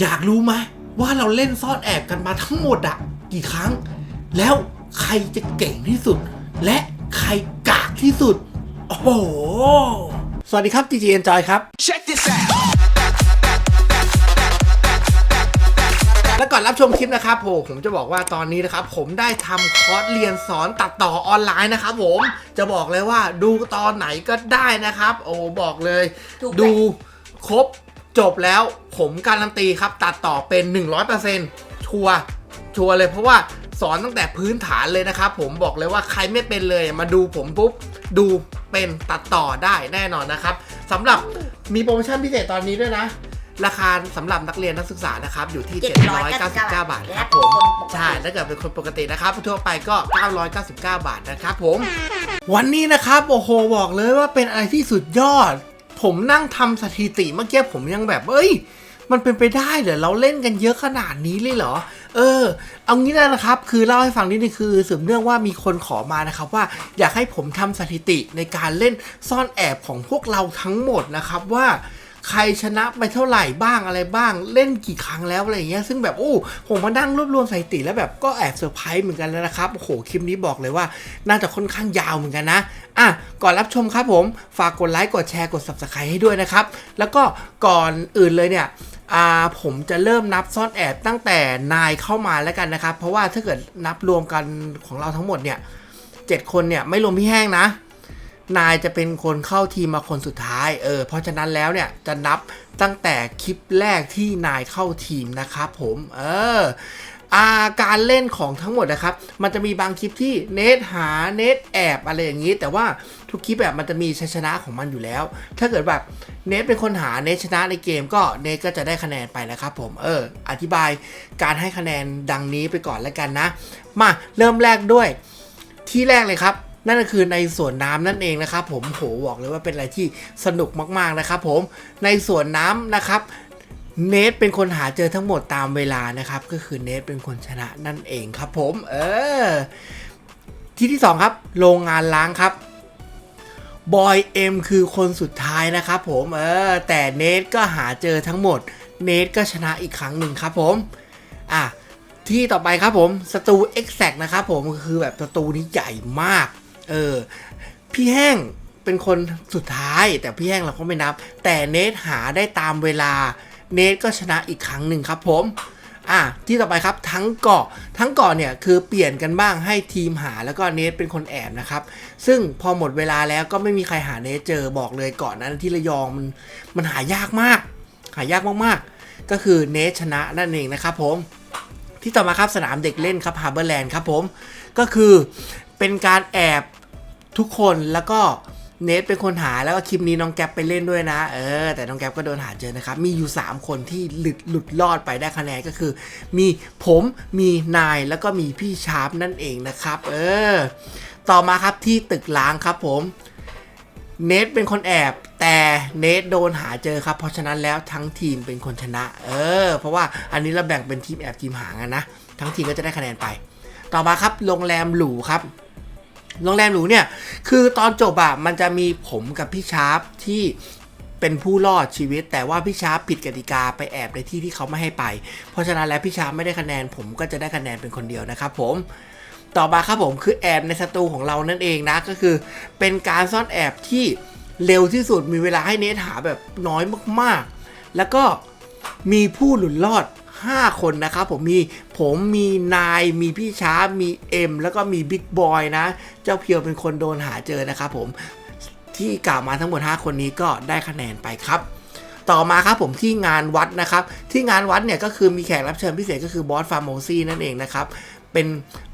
อยากรู้ไหมว่าเราเล่นซ่อนแอบกันมาทั้งหมดอะกี่ครั้ง แล้วใครจะเก่งที่สุด และใครกากที่สุด โอ้โห สวัสดีครับ GG Enjoy ครับ Check this out. และก่อนรับชมคลิปนะครับผมผมจะบอกว่าตอนนี้นะครับ ผมได้ทำคอร์สเรียนสอนตัดต่อออนไลน์นะครับผมจะบอกเลยว่าดูตอนไหนก็ได้นะครับ โอ้บอกเลยถูกไหมดูครบ จบแล้วผมการันตีครับตัดต่อเป็น 100%ชัวร์ชัวร์เลยเพราะว่าสอนตั้งแต่พื้นฐานเลยนะครับ ผมบอกเลยว่าใครไม่เป็นเลยมาดูผมปุ๊บ ดูเป็นตัดต่อได้แน่นอนนะครับสำหรับมีโปรโมชั่นพิเศษตอนนี้ด้วยนะ ราคาสำหรับนักเรียนนักศึกษานะครับ อยู่ที่ 799 บาทครับผมใช่ถ้าเกิดเป็นคนปกตินะครับทั่วไปก็ 999 บาทนะครับผม วันนี้นะครับโอ้โหบอกเลยว่าเป็นอะไรที่สุดยอด ผมนั่งทำสถิติเมื่อกี้ผมยังแบบเอ้ย มันเป็นไปได้เหรอเราเล่นกันเยอะขนาดนี้เลยเหรอ เออ เอางี้ได้นะครับ คือเล่าให้ฟังนิดนึงคือสืบเนื่องว่ามีคนขอมานะครับว่าอยากให้ผมทำสถิติในการเล่นซ่อนแอบของพวกเราทั้งหมดนะครับว่า ใครชนะไปเท่าไหร่บ้างอะไรบ้างเล่นกี่ครั้งแล้วอะไรอย่างเงี้ยซึ่งแบบโอ้ผมมานั่งรวบรวมสถิติแล้วแบบก็แอบเซอร์ไพรส์เหมือนกันแล้วนะครับโอ้โหคลิปนี้บอกเลยว่าน่าจะค่อนข้างยาวเหมือนกันนะอะก่อนรับชมครับผมฝากกดไลค์กดแชร์กด subscribe ให้ด้วยนะครับ แล้วก็ก่อนอื่นเลยเนี่ยอ่าผมจะเริ่มนับซ่อนแอบตั้งแต่นายเข้ามาแล้วกันนะครับ เพราะว่าถ้าเกิดนับรวมกันของเราทั้งหมดเนี่ยเจ็ดคนเนี่ยไม่รวมพี่แห้งนะ นายจะเป็นคนเข้าทีมมาคนสุดท้าย เออ เพราะฉะนั้นแล้วเนี่ยจะนับตั้งแต่คลิปแรกที่นายเข้าทีมนะครับผม เอออาการเล่นของทั้งหมดนะครับ มันจะมีบางคลิปที่เนทหาเนทแอบอะไรอย่างนี้ แต่ว่าทุกคลิปแบบมันจะมีชัยชนะของมันอยู่แล้ว ถ้าเกิดแบบเนทเป็นคนหาเนทชนะในเกมก็เนทก็จะได้คะแนนไปนะครับผม เออ อธิบายการให้คะแนนดังนี้ไปก่อนแล้วกันนะ มาเริ่มแรกด้วยที่แรกเลยครับ นั่นก็คือในสวนน้ำนั่นเองนะครับผมโหบอกเลยว่าเป็นอะไรที่สนุกมากๆนะครับผมในสวนน้ำนะครับเนทเป็นคนหาเจอทั้งหมดตามเวลานะครับ ก็คือเนทเป็นคนชนะนั่นเองครับผม เออ ที่ที่สองครับ โรงงานล้างครับบอยเอ็มคือคนสุดท้ายนะครับผม เออ แต่เนทก็หาเจอทั้งหมด เนทก็ชนะอีกครั้งหนึ่งครับผม อะ ที่ต่อไปครับผมสตู Exact นะครับผมคือแบบสตูนี้ใหญ่มาก เออ พี่แห้งเป็นคนสุดท้ายแต่พี่แห้งเราก็ไม่นับ แต่เนทหาได้ตามเวลา เนทก็ชนะอีกครั้งหนึ่งครับผมอะที่ต่อไปครับทั้งเกาะทั้งเกาะเนี่ยคือเปลี่ยนกันบ้างให้ทีมหาแล้วก็เนทเป็นคนแอบนะครับ ซึ่งพอหมดเวลาแล้วก็ไม่มีใครหาเนทเจอบอกเลยเก่อนนั้นที่ระยองมันมันหายากมาก หายากมากๆ ก็คือเนทชนะนั่นเองนะครับผม ที่ต่อมาครับสนามเด็กเล่นครับฮาร์เบอร์แลนด์ครับผม ก็คือเป็นการแอบ ทุกคนแล้วก็เนทเป็นคนหาแล้วก็คลิปนี้น้องแก๊ปไปเล่นด้วยนะ เออ แต่น้องแก๊ปก็โดนหาเจอนะครับ มีอยู่ 3 คนที่หลุดหลุดรอดไปได้คะแนนก็คือ มีผมมีนายแล้วก็มีพี่ชาร์ปนั่นเองนะครับ เออ ต่อมาครับที่ตึกล้างครับผมเนทเป็นคนแอบแต่เนทโดนหาเจอครับ เพราะฉะนั้นแล้วทั้งทีมเป็นคนชนะ เออ เพราะว่าอันนี้เราแบ่งเป็นทีมแอบทีมหากันนะ ทั้งทีมก็จะได้คะแนนไป ต่อมาครับโรงแรมหรูครับ โรงแรมหรูเนี่ย คือตอนจบอะมันจะมีผมกับพี่ชาร์ปที่เป็นผู้รอดชีวิต แต่ว่าพี่ชาร์ปผิดกติกาไปแอบในที่ที่เขาไม่ให้ไป เพราะฉะนั้นแล้วพี่ชาร์ปไม่ได้คะแนน ผมก็จะได้คะแนนเป็นคนเดียวนะครับผมต่อมาครับผมคือแอบในสตูของเรานั่นเองนะก็คือ เป็นการซ่อนแอบที่เร็วที่สุดมีเวลาให้เนทหาแบบน้อยมากๆ แล้วก็มีผู้หลุดรอด 5 คนนะครับผมมีผมมีนายมีพี่ช้ามีเอ็มแล้วก็มีบิ๊กบอยนะ เจ้าเพียวเป็นคนโดนหาเจอนะครับผมที่กล่าวมาทั้งหมด 5 คนนี้ก็ได้คะแนนไปครับต่อมาครับผมที่งานวัดนะครับ ที่งานวัดเนี่ยก็คือมีแขกรับเชิญพิเศษก็คือบอสฟาร์มโมซี่นั่นเองนะครับ เป็น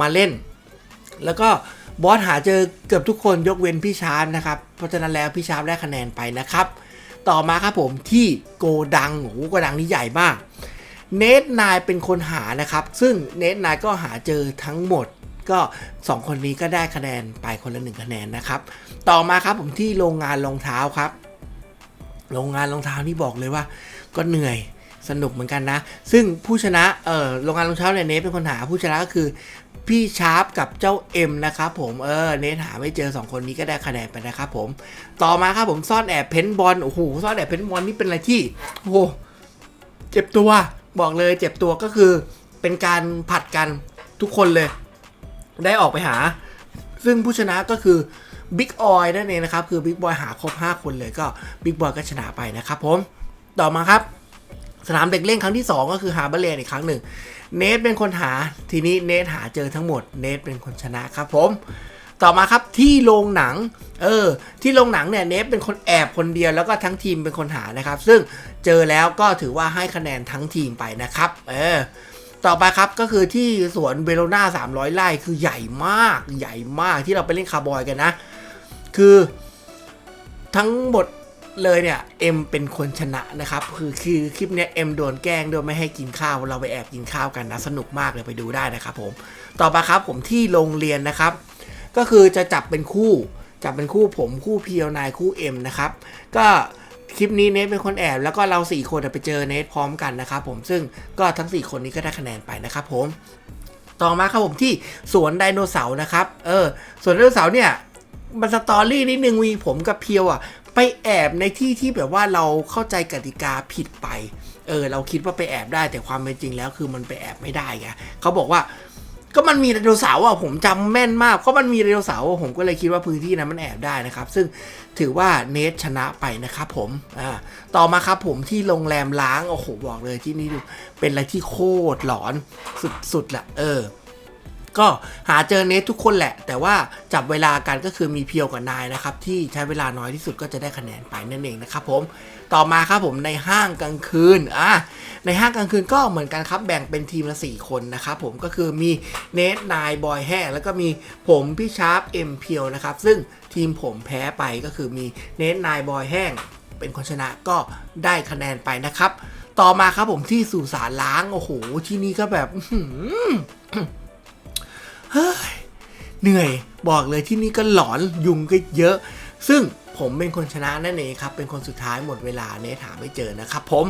มาเล่น แล้วก็บอสหาเจอเกือบทุกคนยกเว้นพี่ชาร์ปนะครับ เพราะฉะนั้นแล้วพี่ชาร์ปได้คะแนนไปนะครับ ต่อมาครับผมที่โกดังโอ้โหโกดังนี่ใหญ่มาก เนทนายเป็นคนหานะครับ ซึ่งเนทนายก็หาเจอทั้งหมด ก็ 2 คนนี้ก็ได้คะแนนไปคนละหนึ่งคะแนนนะครับ ต่อมาครับผมที่โรงงานรองเท้าครับ โรงงานรองเท้านี่บอกเลยว่า ก็เหนื่อยสนุกเหมือนกันนะ ซึ่งผู้ชนะเออโรงงานรองเท้าเนี่ยเนทเป็นคนหาผู้ชนะก็คือพี่ชาร์ปกับเจ้าเอ็มนะครับผมเออเนทหาไม่เจอ 2 คนนี้ก็ได้คะแนนไปนะครับผมต่อมาครับผมซ่อนแอบเพ้นบอลโอ้โหซ่อนแอบเพ้นบอลนี่เป็นอะไรที่โอ้โหเจ็บตัว บอกเลยเจ็บตัวก็คือเป็นการผัดกันทุกคนเลย ได้ออกไปหา ซึ่งผู้ชนะก็คือบิ๊กออยนั่นเองนะครับ คือบิ๊กบอยหาครบ 5 คนเลยก็บิ๊กบอยก็ชนะไปนะครับผมต่อมาครับ สนามเด็กเล่นครั้งที่ 2 ก็คือหาเบเลนอีกครั้งหนึ่งเนทเป็นคนหาทีนี้เนทหาเจอทั้งหมดเนทเป็นคนชนะครับผม ต่อมาครับที่โรงหนัง เออ ที่โรงหนังเนี่ยเนฟเป็นคนแอบคนเดียวแล้วก็ทั้งทีมเป็นคนหานะครับ ซึ่งเจอแล้วก็ถือว่าให้คะแนนทั้งทีมไปนะครับ เออ ต่อไปครับก็คือที่สวนเบโลนา300 ไร่คือใหญ่มาก ใหญ่มากที่เราไปเล่นคาร์บอยกันนะ คือทั้งหมดเลยเนี่ยเอ็มเป็นคนชนะนะครับคือคือคลิปเนี้ยเอ็มโดนแกล้งโดยไม่ให้กินข้าว เราไปแอบกินข้าวกันนะสนุกมากเลยไปดูได้นะครับผม ต่อไปครับผมที่โรงเรียนนะครับ ก็คือจะจับเป็นคู่จับเป็นคู่ผมคู่เพียวนายคู่เอ็มนะครับก็คลิปนี้เนทเป็นคนแอบแล้วก็เรา 4 คนไปเจอเนทพร้อมกันนะครับผมซึ่งก็ทั้ง 4 คนนี้ก็ได้คะแนนไปนะครับผมต่อมาครับผมที่สวนไดโนเสาร์นะครับเออสวนไดโนเสาร์เนี่ยมันสตอรี่นิดนึงวีผมกับเพียวอะไปแอบในที่ที่แบบว่าเราเข้าใจกติกาผิดไปเออเราคิดว่าไปแอบได้แต่ความเป็นจริงแล้วคือมันไปแอบไม่ได้ไงเขาบอกว่า ก็มันมีไดโนเสาร์อะผมจำแม่นมากเพราะมันมีไดโนเสาร์ผมก็เลยคิดว่าพื้นที่นั้นมันแอบได้นะครับ ซึ่งถือว่าเนทชนะไปนะครับผมอ่าต่อมาครับผมที่โรงแรมล้างโอ้โหบอกเลยที่นี่เป็นอะไรที่โคตรหลอนสุดๆแหละเออก็หาเจอเนททุกคนแหละ แต่ว่าจับเวลากันก็คือมีเพียวกับนายนะครับ ที่ใช้เวลาน้อยที่สุดก็จะได้คะแนนไปนั่นเองนะครับผม ต่อมาครับผมในห้างกลางคืนอะในห้างกลางคืนก็เหมือนกันครับแบ่งเป็นทีมละ 4 คนนะครับผมก็คือมีเนทนายบอยแห้งแล้วก็มีผมพี่ชาร์ปเอ็มเพียวนะครับซึ่งทีมผมแพ้ไปก็คือมีเนทนายบอยแห้งเป็นคนชนะก็ได้คะแนนไปนะครับ ต่อมาครับผมที่สุสานล้างโอ้โหที่นี่ก็แบบเฮ้ยเหนื่อยบอกเลยที่นี่ก็หลอนยุงก็เยอะ ซึ่ง ผมเป็นคนชนะนั่นเองครับ เป็นคนสุดท้ายหมดเวลาเนทหาไม่เจอนะครับผม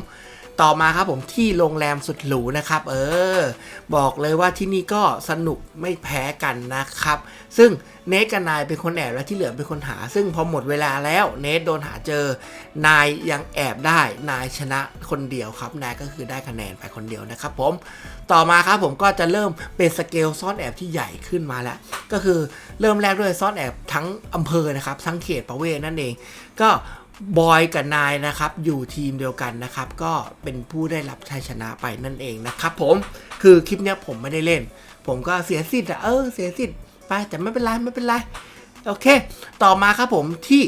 ต่อมาครับผมที่โรงแรมสุดหรูนะครับ เออ บอกเลยว่าที่นี่ก็สนุกไม่แพ้กันนะครับ ซึ่งเนทกับนายเป็นคนแอบและที่เหลือเป็นคนหา ซึ่งพอหมดเวลาแล้วเนทโดนหาเจอ นายยังแอบได้ นายชนะคนเดียวครับนายก็คือได้คะแนนไปคนเดียวนะครับ ผมต่อมาครับผมก็จะเริ่มเป็นสเกลซ่อนแอบที่ใหญ่ขึ้นมาแล้ว ก็คือเริ่มแรกด้วยซ่อนแอบทั้งอำเภอนะครับ ทั้งเขตประเวศนั่นเอง ก็บอยกับนายนะครับอยู่ทีมเดียวกันนะครับ ก็เป็นผู้ได้รับชัยชนะไปนั่นเองนะครับผมคือคลิปเนี้ยผมไม่ได้เล่น ผมก็เสียสิทธิ์อะเออเสียสิทธิ์ไปแต่ไม่เป็นไรไม่เป็นไรโอเค ต่อมาครับผมที่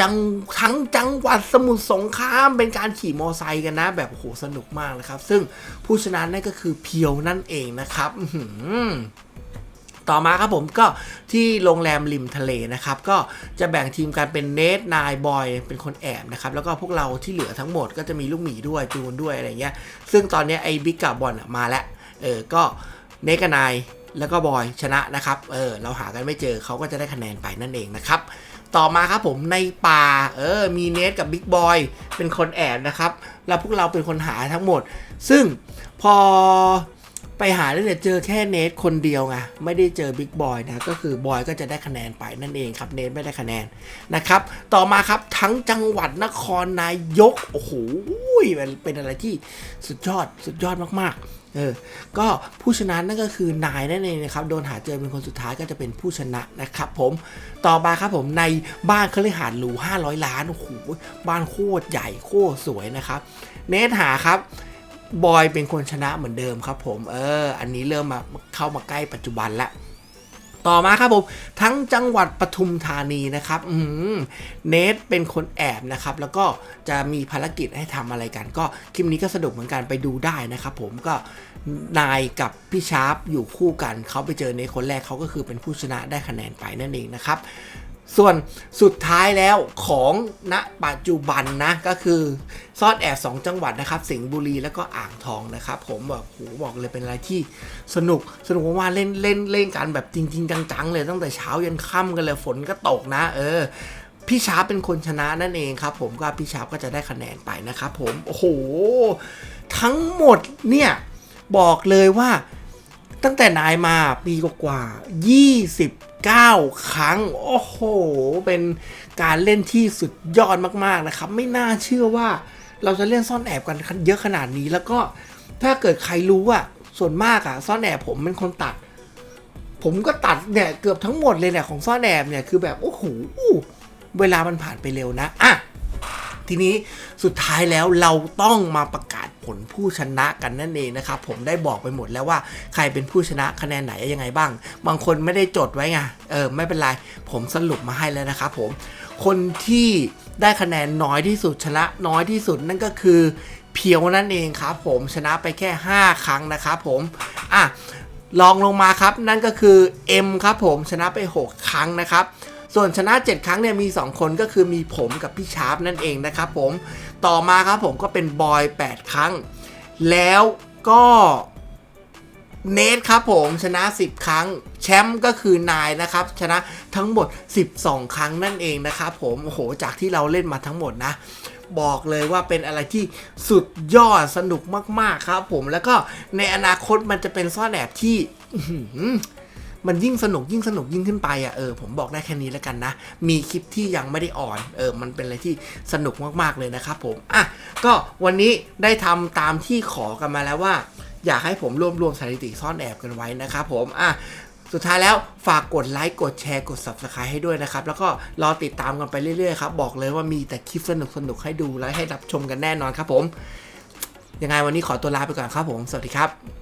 จังทั้งจังหวัดสมุทรสงครามเป็นการขี่มอไซค์กันนะ แบบโอ้โหสนุกมากนะครับ ซึ่งผู้ชนะนั่นก็คือเพียวนั่นเองนะครับ ต่อมาครับผมก็ที่โรงแรมริมทะเลนะครับ ก็จะแบ่งทีมกันเป็นเนทนายบอยเป็นคนแอบนะครับ แล้วก็พวกเราที่เหลือทั้งหมดก็จะมีลูกหมีด้วยจูนด้วยอะไรเงี้ย ซึ่งตอนนี้ไอ้บิ๊กกับบอลมาแล้ว เออ ก็เนทกับนายแล้วก็บอยชนะนะครับ เออ เราหากันไม่เจอเขาก็จะได้คะแนนไปนั่นเองนะครับ ต่อมาครับผมในป่า เออ มีเนทกับบิ๊กบอยเป็นคนแอบนะครับ แล้วพวกเราเป็นคนหาทั้งหมด ซึ่งพอ ไปหาเนี่ยเจอแค่เนทคนเดียวไงไม่ได้เจอบิ๊กบอยนะก็คือบอยก็จะได้คะแนนไปนั่นเองครับเนทไม่ได้คะแนนนะครับต่อมาครับทั้งจังหวัดนครนายกโอ้โหมันเป็นอะไรที่สุดยอดสุดยอดมากๆเออ ก็ผู้ชนะนั่นก็คือนายนั่นเองนะครับ โดนหาเจอเป็นคนสุดท้ายก็จะเป็นผู้ชนะนะครับผม ต่อมาครับผมในบ้านเครือหาดหรู500 ล้าน โอ้โห บ้านโคตรใหญ่โคตรสวยนะครับ เนทหาครับ บอยเป็นคนชนะเหมือนเดิมครับผมเอออันนี้เริ่มมาเข้ามาใกล้ปัจจุบันละต่อมาครับผมทั้งจังหวัดปทุมธานีนะครับอืเนทเป็นคนแอบนะครับ แล้วก็จะมีภารกิจให้ทำอะไรกัน ก็คลิปนี้ก็สนุกเหมือนกันไปดูได้นะครับ ผมก็นายกับพี่ชาร์ปอยู่คู่กันเขาไปเจอในคนแรกเขาก็คือเป็นผู้ชนะได้คะแนนไปนั่นเองนะครับ ส่วนสุดท้ายแล้วของณปัจจุบันนะก็คือซอนแอบ2จังหวัดนะครับ สิงห์บุรีแล้วก็อ่างทองนะครับ ผมแบบโหบอกเลยเป็นอะไรที่สนุกสนุกมากเล่นเล่นเล่นกันแบบจริง ๆ จังๆ เลยตั้งแต่เช้ายันค่ำกันเลยฝนก็ตกนะ เออพี่ชาเป็นคนชนะนั่นเองครับ ผมก็พี่ชาก็จะได้คะแนนไปนะครับผมโอ้โหทั้งหมดเนี่ยบอกเลยว่าตั้งแต่นายมาปีกว่าๆ 9 ครั้ง โอ้โห เป็นการเล่นที่สุดยอดมากๆนะครับ ไม่น่าเชื่อว่าเราจะเล่นซ่อนแอบกันเยอะขนาดนี้ แล้วก็ถ้าเกิดใครรู้อะส่วนมากอะซ่อนแอบผมเป็นคนตัด ผมก็ตัดเนี่ยเกือบทั้งหมดเลยเนี่ยของซ่อนแอบเนี่ยคือแบบโอ้โห เวลามันผ่านไปเร็วนะ อะ ทีนี้สุดท้ายแล้วเราต้องมาประกาศผลผู้ชนะกันนั่นเองนะครับผมได้บอกไปหมดแล้วว่าใครเป็นผู้ชนะคะแนนไหนยังไงบ้าง บางคนไม่ได้จดไว้ไงเออไม่เป็นไรผมสรุปมาให้แล้วนะครับผมคนที่ได้คะแนนน้อยที่สุดชนะน้อยที่สุดนั่นก็คือเพียวนั่นเองครับผมชนะไปแค่ 5 ครั้งนะครับผมอะลองลงมาครับนั่นก็คือ M ครับผมชนะไป 6 ครั้งนะครับ ส่วนชนะ 7 ครั้งเนี่ยมี 2 คนก็คือมีผมกับพี่ชาร์ปนั่นเองนะครับผมต่อมาครับผมก็เป็นบอย 8 ครั้ง แล้วก็เนทครับผมชนะ 10 ครั้ง แชมป์ก็คือนายนะครับ ชนะทั้งหมด 12 ครั้งนั่นเองนะครับผมโอ้โหจากที่เราเล่นมาทั้งหมดนะ บอกเลยว่าเป็นอะไรที่สุดยอดสนุกมาก ๆ ครับผมแล้วก็ในอนาคตมันจะเป็นซ่อนแอบที่ มันยิ่งสนุกยิ่งสนุกยิ่งขึ้นไปอะเออผมบอกได้แค่นี้แล้วกันนะ มีคลิปที่ยังไม่ได้อ่อนเออมันเป็นอะไรที่สนุกมากๆเลยนะครับผมอะก็วันนี้ได้ทำตามที่ขอกันมาแล้วว่า อยากให้ผมรวบรวมสถิติซ่อนแอบกันไว้นะครับผมอะสุดท้ายแล้วฝากกดไลค์กดแชร์กด subscribe ให้ด้วยนะครับ แล้วก็รอติดตามกันไปเรื่อยๆครับบอกเลยว่ามีแต่คลิปสนุกๆให้ดูและให้รับชมกันแน่นอนครับผม ยังไงวันนี้ขอตัวลาไปก่อนครับผม สวัสดีครับ